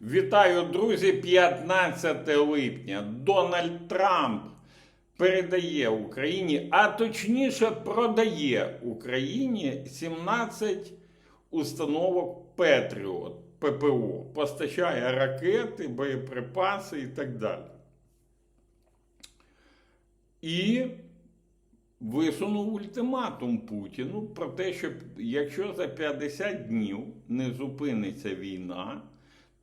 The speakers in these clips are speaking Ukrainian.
Вітаю, друзі! 15 липня. Дональд Трамп передає Україні, а точніше продає Україні 17 установок Петріот ППО, постачає ракети, боєприпаси і так далі. І висунув ультиматум Путіну про те, що якщо за 50 днів не зупиниться війна,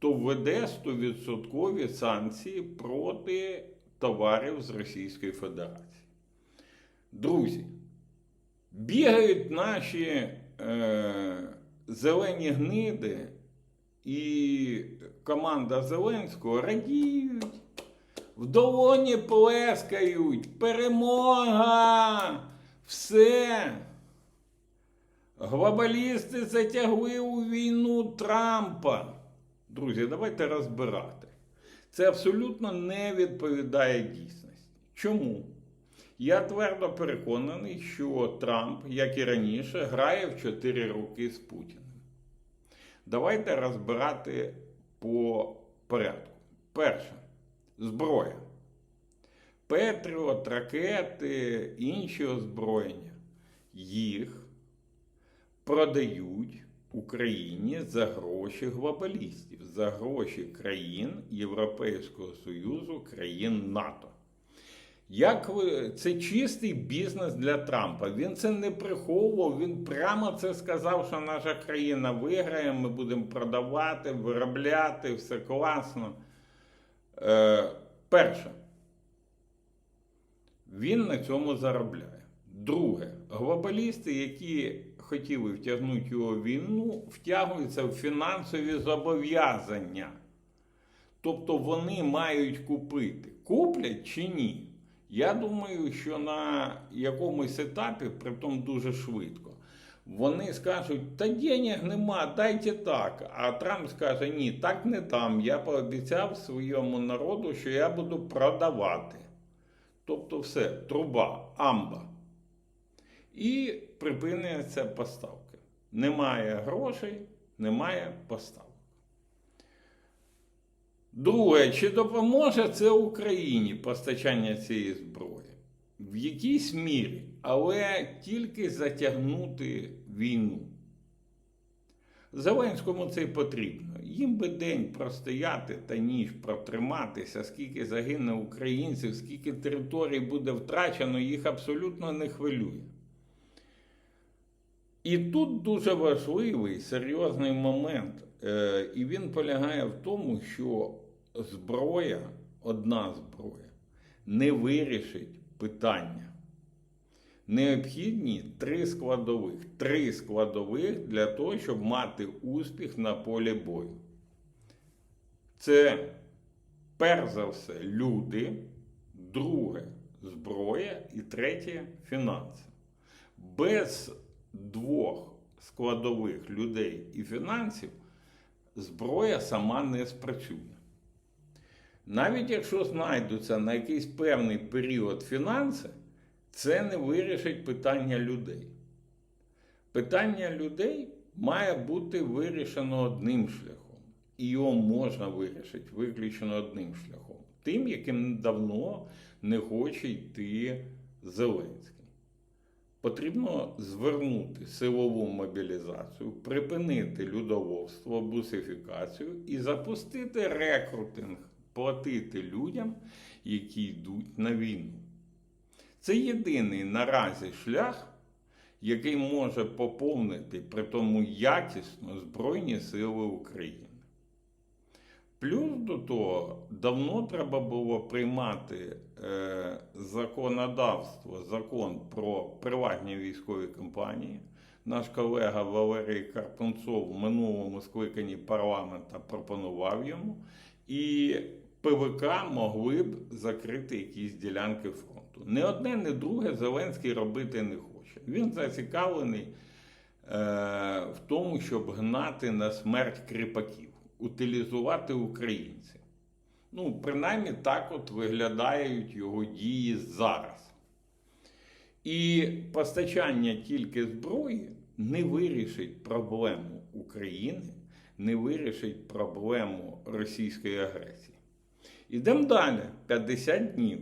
то введе 100% санкції проти товарів з Російської Федерації. Друзі, бігають наші е, зелені гниди і команда Зеленського радіють, в долоні плескають, перемога, все. Глобалісти затягли у війну Трампа. Друзі, давайте розбирати. Це абсолютно не відповідає дійсності. Чому? Я твердо переконаний, що Трамп, як і раніше, грає в 4 роки з Путіним. Давайте розбирати по порядку. Перше, зброя. Петріот, ракети, інші озброєння. Їх продають Україні за гроші глобалістів, за гроші країн Європейського Союзу, країн НАТО. Як ви, це чистий бізнес для Трампа. Він це не приховував. Він прямо це сказав, що наша країна виграє, ми будемо продавати, виробляти, все класно. Е, перше, він на цьому заробляє. Друге, глобалісти, які хотіли втягнути його в війну, втягуються в фінансові зобов'язання. Тобто вони мають купити. Куплять чи ні? Я думаю, що на якомусь етапі, притом дуже швидко, вони скажуть, та денег нема, дайте так. А Трамп скаже, ні, так не дам. Я пообіцяв своєму народу, що я буду продавати. Тобто все, труба, амба. І припиняться поставки. Немає грошей, немає поставок. Друге, чи допоможе це Україні постачання цієї зброї? В якійсь мірі, але тільки затягнути війну. Зеленському це й потрібно. Їм би день простояти та ніж протриматися, скільки загине українців, скільки територій буде втрачено, їх абсолютно не хвилює. І тут дуже важливий серйозний момент, е, і він полягає в тому, що зброя, одна зброя, не вирішить питання. Необхідні три складових. Три складових для того, щоб мати успіх на полі бою. Це перш за все люди, друге зброя і третє фінанси. Без двох складових людей і фінансів зброя сама не спрацює. Навіть якщо знайдуться на якийсь певний період фінанси, це не вирішить питання людей. Питання людей має бути вирішено одним шляхом. І його можна вирішити виключно одним шляхом. Тим, яким давно не хоче йти Зеленський. Потрібно звернути силову мобілізацію, припинити людоводство, бусифікацію і запустити рекрутинг, платити людям, які йдуть на війну. Це єдиний наразі шлях, який може поповнити при тому якісно Збройні Сили України. Плюс до того, давно треба було приймати е, законодавство, закон про приватні військові компанії. Наш колега Валерій Карпунцов в минулому скликанні парламента пропонував йому, і ПВК могли б закрити якісь ділянки фронту. Не одне, не друге Зеленський робити не хоче. Він зацікавлений е, в тому, щоб гнати на смерть кріпаків утилізувати українців. Ну, принаймні так от виглядають його дії зараз. І постачання тільки зброї не вирішить проблему України, не вирішить проблему російської агресії. Ідемо далі. 50 днів.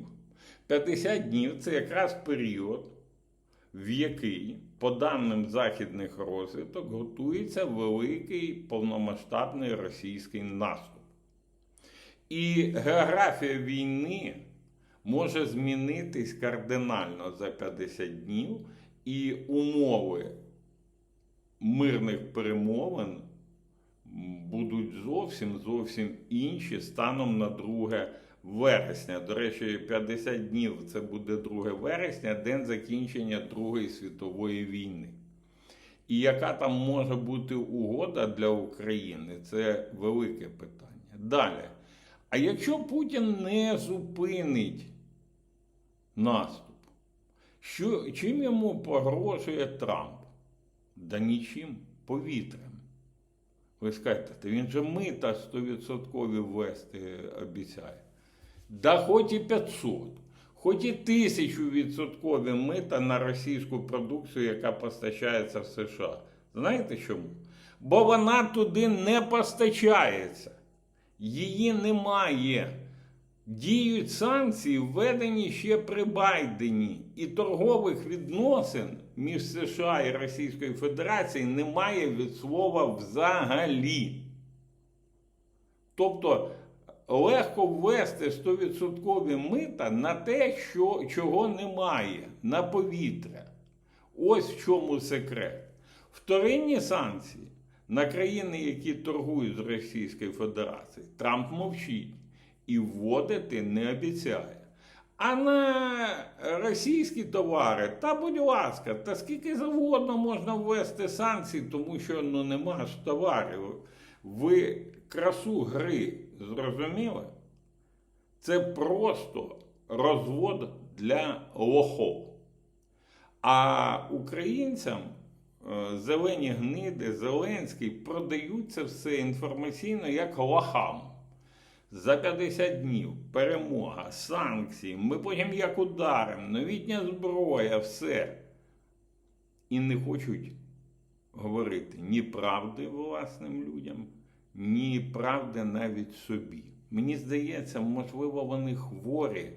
50 днів це якраз період, в який, по даним західних розвиток, готується великий повномасштабний російський наступ. І географія війни може змінитись кардинально за 50 днів, і умови мирних перемовин будуть зовсім зовсім інші станом на 2 вересня. До речі, 50 днів це буде 2 вересня, день закінчення Другої світової війни. І яка там може бути угода для України, це велике питання. Далі. А якщо Путін не зупинить наступ, що, чим йому погрожує Трамп? Да нічим, повітрям. Ви скажете, «Та він же мита 100% ввести обіцяє. Да хоч і 500, хоч і 1000% мита на російську продукцію, яка постачається в США. Знаєте чому? Бо вона туди не постачається. Її немає. Діють санкції, введені ще при Байдені, і торгових відносин між США і Російською Федерацією немає від слова взагалі. Тобто легко ввести 100% мита на те, що, чого немає, на повітря. Ось в чому секрет. Вторинні санкції на країни, які торгують з Російською Федерацією, Трамп мовчить і вводити не обіцяє. А на російські товари, та будь ласка, та скільки завгодно можна ввести санкцій, тому що ну нема ж товарів. Ви красу гри зрозуміли? Це просто розвод для лохов. А українцям е, зелені гниди, Зеленський продають це все інформаційно як лохам. За 50 днів перемога, санкції, ми потім як ударимо, новітня зброя, все. І не хочуть говорити ні правди власним людям, ні правди навіть собі. Мені здається, можливо, вони хворі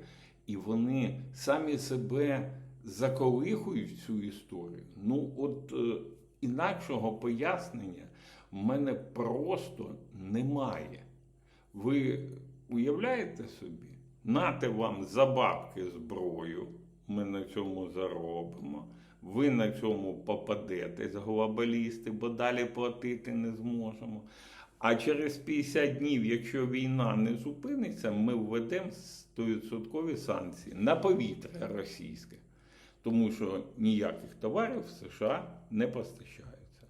і вони самі себе заколихують цю історію. Ну, от е, інакшого пояснення в мене просто немає. Ви уявляєте собі? Нате вам за бабки зброю, ми на цьому заробимо. Ви на цьому попадетесь, глобалісти, бо далі платити не зможемо. А через 50 днів, якщо війна не зупиниться, ми введемо 100% санкції на повітря російське, тому що ніяких товарів в США не постачаються.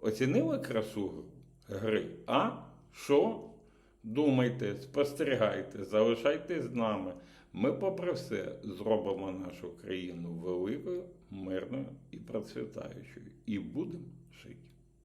Оцінили красу гри? А що? Думайте, спостерігайте, залишайтесь з нами. Ми, попри все, зробимо нашу країну великою, мирною і процвітаючою. І будемо жити.